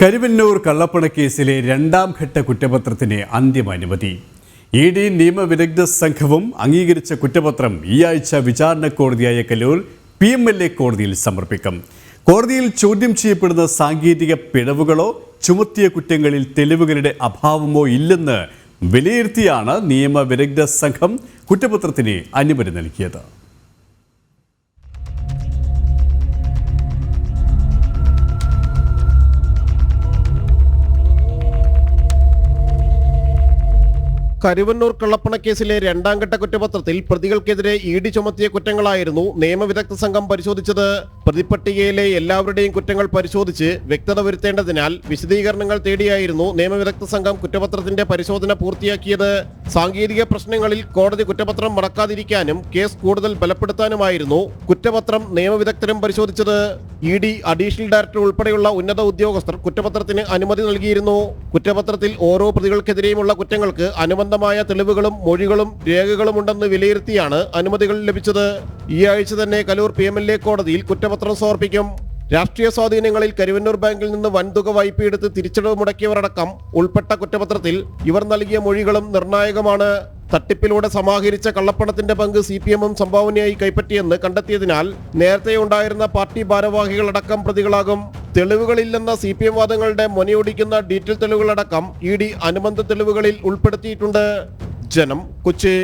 കരുവന്നൂർ കള്ളപ്പണക്കേസിലെ രണ്ടാം ഘട്ട കുറ്റപത്രത്തിന് അന്തിമ അനുമതി. ഇ ഡി നിയമവിദഗ്ധ സംഘവും അംഗീകരിച്ച കുറ്റപത്രം ഈ ആഴ്ച വിചാരണ കോടതിയായ Kaloor P M L A കോടതിയിൽ സമർപ്പിക്കും. കോടതിയിൽ ചോദ്യം ചെയ്യപ്പെടുന്ന സാങ്കേതിക പിഴവുകളോ ചുമത്തിയ കുറ്റങ്ങളിൽ തെളിവുകളുടെ അഭാവമോ ഇല്ലെന്ന് വിലയിരുത്തിയാണ് നിയമവിദഗ്ധ സംഘം കുറ്റപത്രത്തിന് അനുമതി നൽകിയത്. കരുവന്നൂർ രണ്ടാം ഘട്ട കുറ്റപത്രത്തിൽ പ്രതികൾക്കെതിരെ ഇ ഡി ചുമത്തിയ കുറ്റങ്ങളായിരുന്നു നിയമവിദഗ്ധ സംഘം പരിശോധിച്ചത്. പ്രതിപട്ടികയിലെ എല്ലാവരുടെയും കുറ്റങ്ങൾ പരിശോധിച്ച് വ്യക്തത വരുത്തേണ്ടതിനാൽ വിശദീകരണങ്ങൾ തേടിയായിരുന്നു നിയമവിദഗ്ധ സംഘം കുറ്റപത്രത്തിന്റെ പരിശോധന പൂർത്തിയാക്കിയത്. സാങ്കേതിക പ്രശ്നങ്ങളിൽ കോടതി കുറ്റപത്രം മടക്കാതിരിക്കാനും കേസ് കൂടുതൽ ബലപ്പെടുത്താനുമായിരുന്നു കുറ്റപത്രം നിയമവിദഗ്ധരും പരിശോധിച്ചത്. ഇ ഡി അഡീഷണൽ ഡയറക്ടർ ഉൾപ്പെടെയുള്ള ഉന്നത ഉദ്യോഗസ്ഥർ കുറ്റപത്രത്തിന് അനുമതി നൽകിയിരുന്നു. കുറ്റപത്രത്തിൽ ഓരോ പ്രതികൾക്കെതിരെയുമുള്ള കുറ്റങ്ങൾക്ക് അനുബന്ധമായ തെളിവുകളും മൊഴികളും രേഖകളും ഉണ്ടെന്ന് വിലയിരുത്തിയാണ് അനുമതികൾ ലഭിച്ചത്. ഈ ആഴ്ച തന്നെ Kaloor P M L A കോടതിയിൽ കുറ്റപത്രം സമർപ്പിക്കും. രാഷ്ട്രീയ സ്വാധീനങ്ങളിൽ കരുവന്നൂർ ബാങ്കിൽ നിന്ന് വൻതുക വായ്പയെടുത്ത് തിരിച്ചടവ് മുടക്കിയവരടക്കം ഉൾപ്പെട്ട കുറ്റപത്രത്തിൽ ഇവർ നൽകിയ മൊഴികളും നിർണായകമാണ്. തട്ടിപ്പിലൂടെ സമാഹരിച്ച കള്ളപ്പണത്തിന്റെ പങ്ക് സി പി എമ്മും സംഭാവനയായി കൈപ്പറ്റിയെന്ന് കണ്ടെത്തിയതിനാൽ നേരത്തെ ഉണ്ടായിരുന്ന പാർട്ടി ഭാരവാഹികളടക്കം പ്രതികളാകും. തെളിവുകളില്ലെന്ന സി പി എം വാദങ്ങളുടെ മൊനയൊടിക്കുന്ന ഡീറ്റെയിൽ തെളിവുകളടക്കം ഇ ഡി അനുബന്ധ തെളിവുകളിൽ ഉൾപ്പെടുത്തിയിട്ടുണ്ട്. ജനം കൊച്ചി.